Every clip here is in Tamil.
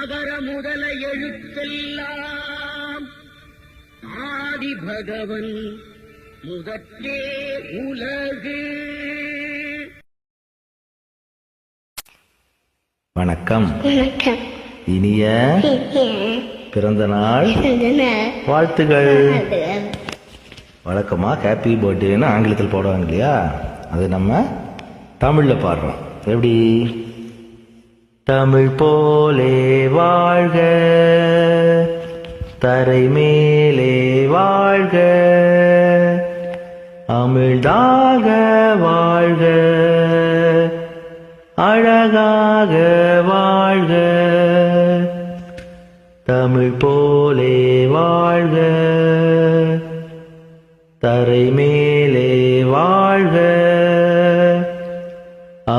அகர முதல எழுத்தெல்லாம் ஆதி பகவன் முதற்றே உலகு. வணக்கம். இனிய பிறந்த நாள் வாழ்த்துகள். வழக்கமா ஹாப்பி பர்த்டேன்னு ஆங்கிலத்தில் போடுவாங்க இல்லையா? அது நம்ம தமிழ்ல பாடுறோம். எப்படி? தமிழ் போலே வாழ்க தரை மேலே வாழ்க அமிழ்தாக வாழ்க அழகாக வாழ்க. தமிழ் போலே வாழ்க தரை மேலே வாழ்க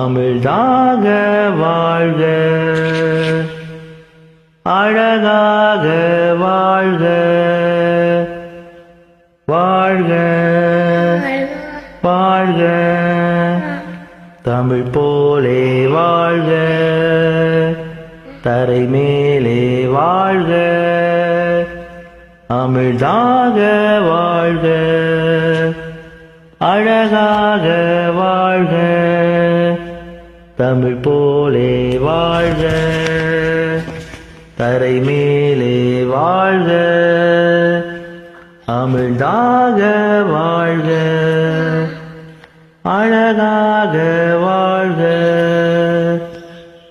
அமிழ்தாக வாழ்க. அழகாக வாழ்க. வாழ்க. வாழ்க. தமிழ் போலே வாழ்க. தரை மேலே வாழ்க. அமிழ்தாக வாழ்க. அழகாக வாழ்க. தமிழ் போலே வாழ்க. தரை மேலே வாழ்க. அமிழ்தாக வாழ்க. அழகாக வாழ்க.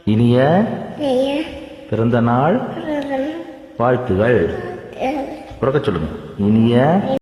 இனிய பிறந்த நாள். வாழ்த்துகள். உறக்க சொல்லுங்க. இனிய